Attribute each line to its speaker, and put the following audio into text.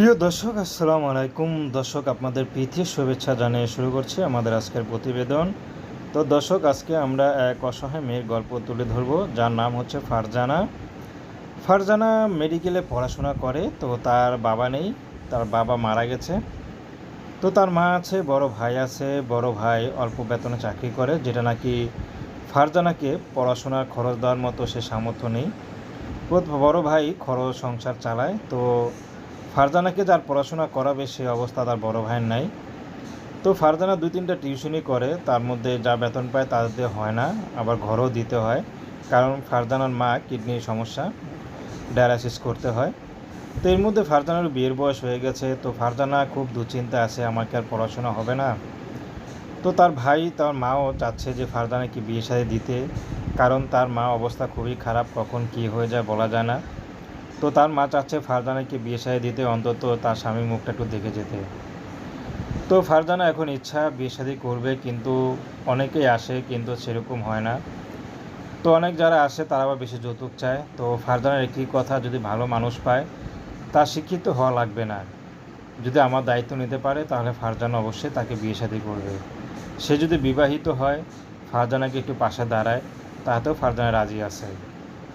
Speaker 1: প্রিয় দর্শক, আসসালামু আলাইকুম। দর্শক, আপনাদের প্রীতি শুভেচ্ছা জানিয়ে শুরু করছি আমাদের আজকের প্রতিবেদন। তো দর্শক, আজকে আমরা এক অসহায় মেয়ের গল্প তুলে ধরবো, যার নাম হচ্ছে ফারজানা। ফারজানা মেডিকেলে পড়াশোনা করে, তো তার বাবা নেই, তার বাবা মারা গেছে। তো তার মা আছে, বড় ভাই আছে, বড় ভাই অল্প বেতনে চাকরি করে, যেটা নাকি ফারজানাকে পড়াশোনার খরচ দেওয়ার মতো সে সামর্থ্য নেই। বড় ভাই খরচ সংসার চালায়, তো ফারজানাকে যার পড়াশোনা করাবে সে অবস্থা তার বড় ভাইয়ের নাই। তো ফারজানা দুই তিনটা টিউশনই করে, তার মধ্যে যা বেতন পায় তা তাতে হয় না, আবার ঘরও দিতে হয়, কারণ ফারজানার মা কিডনির সমস্যা ডায়ালাসিস করতে হয়। তো এর মধ্যে ফারজানার বিয়ের বয়স হয়ে গেছে, তো ফারজানা খুব দুশ্চিন্তা আছে আমাকে আর পড়াশোনা হবে না? তো তার ভাই, তার মাও চাচ্ছে যে ফারজানাকে বিয়ে সাথে দিতে, কারণ তার মা অবস্থা খুবই খারাপ, কখন কি হয়ে যায় বলা যায় না। তো তার মা চাচ্ছে ফারজানাকে বিয়ে সাথে দিতে, অন্তত তার স্বামীর মুখটা একটু দেখে যেতে। তো ফারজানা এখন ইচ্ছা বিয়ে শাদী করবে, কিন্তু অনেকেই আসে, কিন্তু সেরকম হয় না। তো অনেক যারা আসে, তারা আবার বেশি যৌতুক চায়। তো ফারজানার একই কথা, যদি ভালো মানুষ পায়, তা শিক্ষিত হওয়া লাগবে না। যদি আমার দায়িত্ব নিতে পারে, তাহলে ফারজানা অবশ্যই তাকে বিয়ে শাদী করবে। সে যদি বিবাহিত হয়, ফারজানাকে একটু পাশে দাঁড়ায় তাহাতেও ফারজানা রাজি আছে।